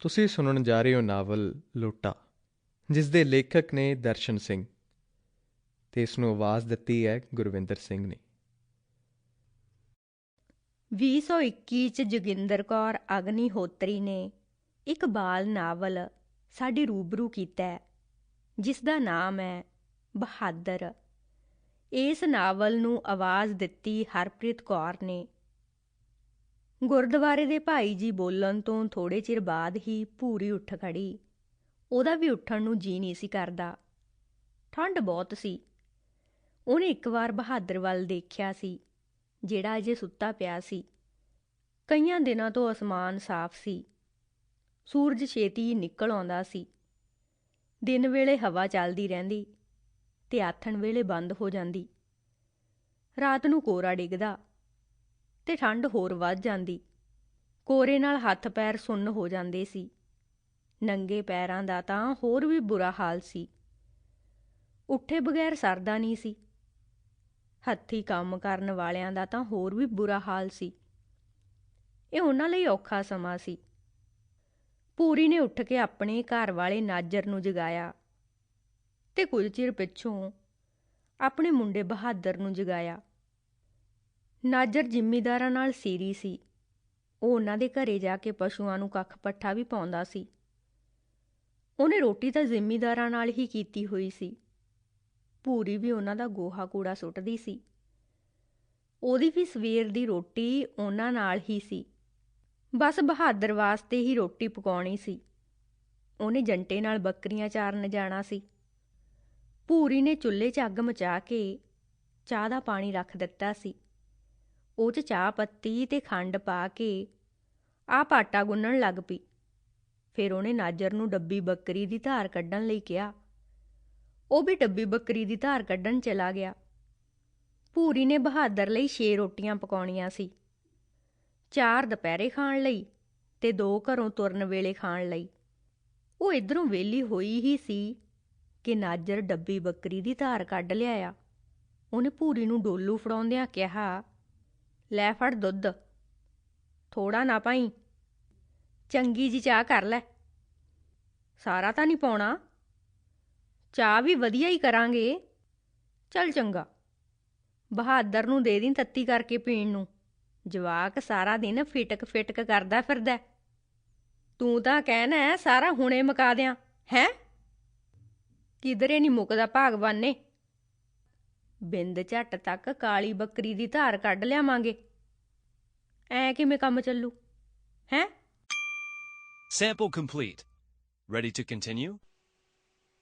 ਤੁਸੀਂ ਸੁਣਨ ਜਾ ਰਹੇ ਹੋ ਨਾਵਲ ਲੋਟਾ ਜਿਸ ਦੇ ਲੇਖਕ ਨੇ ਦਰਸ਼ਨ ਸਿੰਘ ਤੇ ਇਸ ਨੂੰ ਆਵਾਜ਼ ਦਿੱਤੀ ਹੈ ਗੁਰਵਿੰਦਰ ਸਿੰਘ ਨੇ। 2021 ਚ ਜੋਗਿੰਦਰ ਕੌਰ ਅਗਨੀਹੋਤਰੀ ਨੇ ਇੱਕ ਬਾਲ ਨਾਵਲ ਸਾਡੇ ਰੂਬਰੂ ਕੀਤਾ ਹੈ, ਜਿਸ ਦਾ ਨਾਮ ਹੈ ਬਹਾਦਰ। ਇਸ ਨਾਵਲ ਨੂੰ ਆਵਾਜ਼ ਦਿੱਤੀ ਹਰਪ੍ਰੀਤ ਕੌਰ ਨੇ। ਗੁਰਦੁਆਰੇ ਦੇ ਭਾਈ ਜੀ ਬੋਲਣ ਤੋਂ ਥੋੜੇ ਚਿਰ ਬਾਅਦ ਹੀ ਭੂਰੀ ਉੱਠ ਖੜੀ ਉਹਦਾ ਵੀ ਉੱਠਣ ਨੂੰ ਜੀ ਨਹੀਂ ਸੀ ਕਰਦਾ। ਠੰਡ ਬਹੁਤ ਸੀ। ਉਹਨੇ ਇੱਕ ਵਾਰ ਬਹਾਦਰ ਵੱਲ ਦੇਖਿਆ ਸੀ, ਜਿਹੜਾ ਅਜੇ ਸੁੱਤਾ ਪਿਆ ਸੀ। ਕਈਆਂ ਦਿਨਾਂ ਤੋਂ ਅਸਮਾਨ ਸਾਫ਼ ਸੀ। ਸੂਰਜ ਛੇਤੀ ਨਿਕਲ ਆਉਂਦਾ ਸੀ। ਦਿਨ ਵੇਲੇ ਹਵਾ ਚੱਲਦੀ ਰਹਿੰਦੀ ਤੇ ਆਥਣ ਵੇਲੇ ਬੰਦ ਹੋ ਜਾਂਦੀ। ਰਾਤ ਨੂੰ ਕੋਰਾ ਡਿੱਗਦਾ। ਤੇ ਠੰਡ ਹੋਰ ਵੱਧ ਜਾਂਦੀ। ਕੋਰੇ ਨਾਲ ਹੱਥ ਪੈਰ ਸੁੰਨ ਹੋ ਜਾਂਦੇ ਸੀ। ਨੰਗੇ ਪੈਰਾਂ ਦਾ ਤਾਂ ਹੋਰ ਵੀ ਬੁਰਾ ਹਾਲ ਸੀ। ਉੱਠੇ ਬਗੈਰ ਸਰਦਾ ਨਹੀਂ ਸੀ। ਹੱਥੀ ਕੰਮ ਕਰਨ ਵਾਲਿਆਂ ਦਾ ਤਾਂ ਹੋਰ ਵੀ ਬੁਰਾ ਹਾਲ ਸੀ। ਇਹ ਉਹਨਾਂ ਲਈ ਔਖਾ ਸਮਾਂ ਸੀ। ਪੂਰੀ ਨੇ ਉੱਠ ਕੇ ਆਪਣੇ ਘਰ ਵਾਲੇ ਨਾਜਰ ਨੂੰ ਜਗਾਇਆ ਤੇ ਕੁਝ ਚਿਰ ਪਿੱਛੋਂ ਆਪਣੇ ਮੁੰਡੇ ਬਹਾਦਰ ਨੂੰ ਜਗਾਇਆ। ਨਾਜਰ ਜ਼ਿਮੀਦਾਰਾਂ ਨਾਲ ਸੀਰੀ ਸੀ। ਉਹ ਉਹਨਾਂ ਦੇ ਘਰੇ ਜਾ ਕੇ ਪਸ਼ੂਆਂ ਨੂੰ ਕੱਖ ਪੱਠਾ ਵੀ ਪਾਉਂਦਾ ਸੀ। ਉਹਨੇ ਰੋਟੀ ਤਾਂ ਜ਼ਿਮੀਦਾਰਾਂ ਨਾਲ ਹੀ ਕੀਤੀ ਹੋਈ ਸੀ। ਭੂਰੀ ਵੀ ਉਹਨਾਂ ਦਾ ਗੋਹਾ ਕੂੜਾ ਸੁੱਟਦੀ ਸੀ। ਉਹਦੀ ਵੀ ਸਵੇਰ ਦੀ ਰੋਟੀ ਉਹਨਾਂ ਨਾਲ ਹੀ ਸੀ। ਬਸ ਬਹਾਦਰ ਵਾਸਤੇ ਹੀ ਰੋਟੀ ਪਕਾਉਣੀ ਸੀ। ਉਹਨੇ ਜੰਟੇ ਨਾਲ ਬੱਕਰੀਆਂ ਚਾਰਨ ਜਾਣਾ ਸੀ। ਭੂਰੀ ਨੇ ਚੁੱਲ੍ਹੇ 'ਚ ਅੱਗ ਮਚਾ ਕੇ ਚਾਹ ਦਾ ਪਾਣੀ ਰੱਖ ਦਿੱਤਾ ਸੀ। ਉਹ 'ਚ ਚਾਹ ਪੱਤੀ ਤੇ ਖੰਡ ਪਾ ਕੇ ਆਪ ਆਟਾ ਗੁੰਨਣ ਲੱਗ ਪਈ। ਫਿਰ ਉਹਨੇ ਨਾਜਰ ਨੂੰ ਡੱਬੀ ਬੱਕਰੀ ਦੀ ਧਾਰ ਕੱਢਣ ਲਈ ਕਿਹਾ। ਉਹ ਵੀ ਡੱਬੀ ਬੱਕਰੀ ਦੀ ਧਾਰ ਕੱਢਣ ਚਲਾ ਗਿਆ। ਭੂਰੀ ਨੇ ਬਹਾਦਰ ਲਈ 6 ਰੋਟੀਆਂ ਪਕਾਉਣੀਆਂ ਸੀ। ਚਾਰ ਦੁਪਹਿਰੇ ਖਾਣ ਲਈ ਤੇ ਦੋ ਘਰੋਂ ਤੁਰਨ ਵੇਲੇ ਖਾਣ ਲਈ। ਉਹ ਇਧਰੋਂ ਵੇਲੀ ਹੋਈ ਹੀ ਸੀ ਕਿ ਨਾਜਰ ਡੱਬੀ ਬੱਕਰੀ ਦੀ ਧਾਰ ਕੱਢ ਲਿਆਇਆ। ਉਹਨੇ ਭੂਰੀ ਨੂੰ ਡੋਲੂ ਫੜਾਉਂਦਿਆਂ ਕਿਹਾ ਲੈ ਫੜ ਦੁੱਧ। ਥੋੜਾ ਨਾ ਪਾਈ। ਚੰਗੀ ਜੀ ਚਾਹ ਕਰ ਲੈ। ਸਾਰਾ ਤਾਂ ਨਹੀਂ ਪਾਉਣਾ। ਚਾਹ ਵੀ ਵਧੀਆ ਹੀ ਕਰਾਂਗੇ। ਚੱਲ ਚੰਗਾ। ਬਹਾਦਰ ਨੂੰ ਦੇ ਦੀ ਤੱਤੀ ਕਰਕੇ ਪੀਣ ਨੂੰ। ਜਵਾਕ ਸਾਰਾ ਦਿਨ ਫਿਟਕ ਫਿਟਕ ਕਰਦਾ ਫਿਰਦਾ ਤੂੰ ਤਾਂ ਕਹਿਣਾ ਸਾਰਾ ਹੁਣੇ ਮੁਕਾ ਦਿਆਂ। ਹੈ? ਕਿਧਰੇ ਨਹੀਂ ਮੁੱਕਦਾ ਭਾਗਵਾਨ। ਨੇ ਬਿੰਦ ਝੱਟ ਤੱਕ ਕਾਲੀ ਬੱਕਰੀ ਦੀ ਧਾਰ ਕੱਢ ਲਿਆਵਾਂਗੇ ਐ ਕਿਵੇਂ ਕੰਮ ਚੱਲੂ ਹੈ Sample complete. Ready to continue?